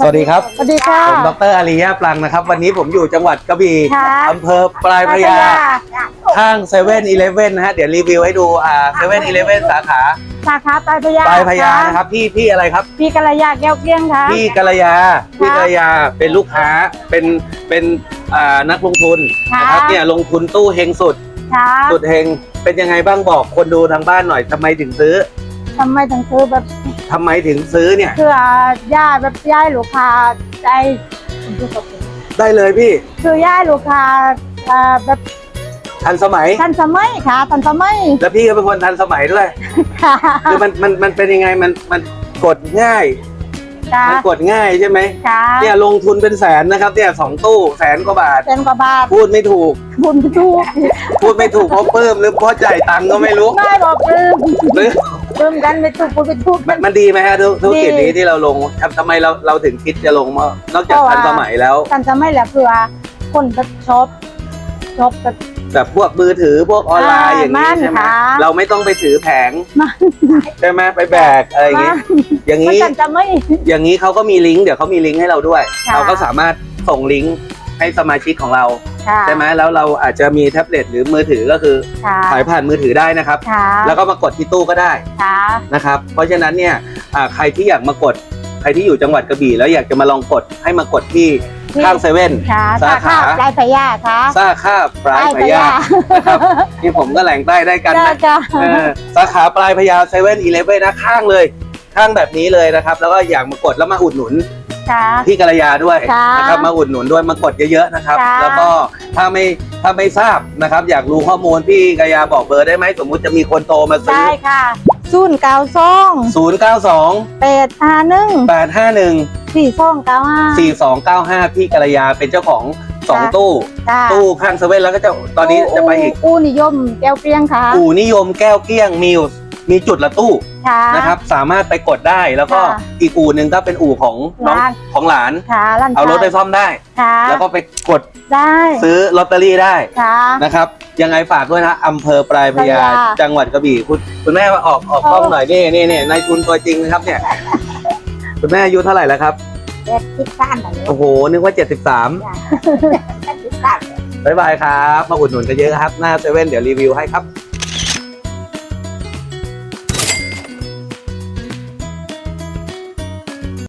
สวัสดีครับ สวัสดีค่ะ ผมดรอาริยาปลังนะครับ วันนี้ผมอยู่จังหวัดกระบี่ค่ะ อำเภอปลายพระยาข้างเซเว่นอีเลฟเว่นนะฮะ เดี๋ยวรีวิวให้ดูอ่าเซเว่นอีเลฟเว่นสาขาสาขาปลายพระยาปลายพระยานะครับ พี่พี่อะไรครับ พี่กัลยาแก้วเกลี้ยงค่ะ พี่กัลยา พี่กัลยาเป็นลูกค้า เป็นเป็นอ่านักลงทุนค่ะนะครับเนี่ยลงทุนตู้เฮงสุด ค่ะสุดเฮง เป็นยังไงบ้างบอกคนดูทางบ้านหน่อยทำไมถึงซื้อ ทำไมถึงซื้อแบบ ทำไมถึงซื้อเนี่ย เพื่อย่าแบบย่ายลูกค้าใจได้เลยพี่ คือย่ายลูกค้าเอ่อแบบทันสมัย ทันสมัยค่ะทันสมัยแล้วพี่ก็เป็นคนทันสมัยด้วย ค่ะคือมันมันมันเป็นยังไงมันมันกดง่าย ค่ะมันกดง่ายใช่ไหมค่ะเนี่ยลงทุนเป็นแสนนะครับเนี่ยสองตู้แสนกว่าบาท เป็นกว่าบาทพูดไม่ถูก บุญทุกพูดไม่ถูกเพราะเพิ่มหรือเพราะจ่ายตังค์ก็ไม่รู้ไม่บอกปลื้ม หรือ ปลื้มกันไม่ถูกพูดไม่ถูกมันมันดีไหมฮะธุธุรกิจดีนี้ที่เราลงทำทำไมเราเราถึงคิดจะลงมานอกจากเพราะว่าทันสมัยแล้ว ทันสมัยแหละเพื่อคนแบบชอบชอบแบบ แบบพวกมือถือพวกออนไลน์อย่างนี้อ่าใช่ไหมมั่นค่ะเราไม่ต้องไปถือแผงมั่นใช่ไหมไปแบกอะไรอย่างงี้ อย่างมันนี้ทันสมัย อย่างนี้เขาก็มีลิงก์เดี๋ยวเขามีลิงก์ให้เราด้วย ค่ะ เราก็สามารถส่งลิงก์ให้สมาชิกของเรา ค่ะใช่ไหมแล้วเราอาจจะมีแท็บเล็ตหรือมือถือก็คือค่ะถ่ายผ่านมือถือได้นะครับ ค่ะแล้วก็มากดที่ตู้ก็ได้ค่ะ นะครับ เพราะฉะนั้นเนี่ยอ่าใครที่อยากมากด ใครที่อยู่จังหวัดกระบี่แล้วอยากจะมาลองกดให้มากดที่ข้างเซเว่น ค่ะสาสาขาขาปลายพระยาค่ะซ่าข้าปลายพญานะครับนี่ผมก็แหล่งใต้ได้กันจ้านะ จ้าเออสาขาปลายพญาเซเว่นอีเลฟเว่นนะข้างเลย ข้างแบบนี้เลยนะครับ แล้วก็อยากมากดแล้วมาอุดหนุน ค่ะพี่กัลยาด้วยค่ะนะครับมาอุดหนุนด้วยมากดเยอะๆนะครับ ค่ะแล้วก็ถ้าไม่ถ้าไม่ทราบนะครับ อยากรู้ข้อมูลพี่กัลยาบอกเบอร์ได้ไหมสมมุติจะมีคนโทรมาซื้อ ได้ค่ะศูนย์เก้าสอง092 แปดห้าหนึ่ง851 สี่สองเก้าห้า 4295 พี่กัลยาเป็นเจ้าของสองค่ะตู้ ค่ะตู้ข้างเซเว่นแล้วก็จะตอนนี้จะไปอีกอู้นิยมแก้วเกลี้ยงค่ะ อู่นิยมแก้วเกี้ยงมิลส์มีจุดละตู้ ค่ะนะครับ สามารถไปกดได้แล้วก็ค่ะอีกอู่หนึ่งก็เป็นอู่ของน้องร้าน ของหลาน ค่ะร้านเอารถไปซ่อมได้ ค่ะแล้วก็ไปกดได้ซื้อลอตเตอรี่ได้ค่ะ นะครับ ยังไงฝากด้วยนะอำเภอปลายพระยาพระยา จังหวัดกระบี่คุณคุณแม่มาออกออกกล้องหน่อยนี่นี่นี่นายทุนตัวจริงนะครับเนี่ย คุณแม่อายุเท่าไหร่แล้วครับ เด็ดคิดสั้นแบบนี้โอ้โห นึกว่า 73คิดสั้น บ๊ายบายครับ มาอุดหนุนกันเยอะครับ หน้าเซเว่นเดี๋ยวรีวิวให้ครับ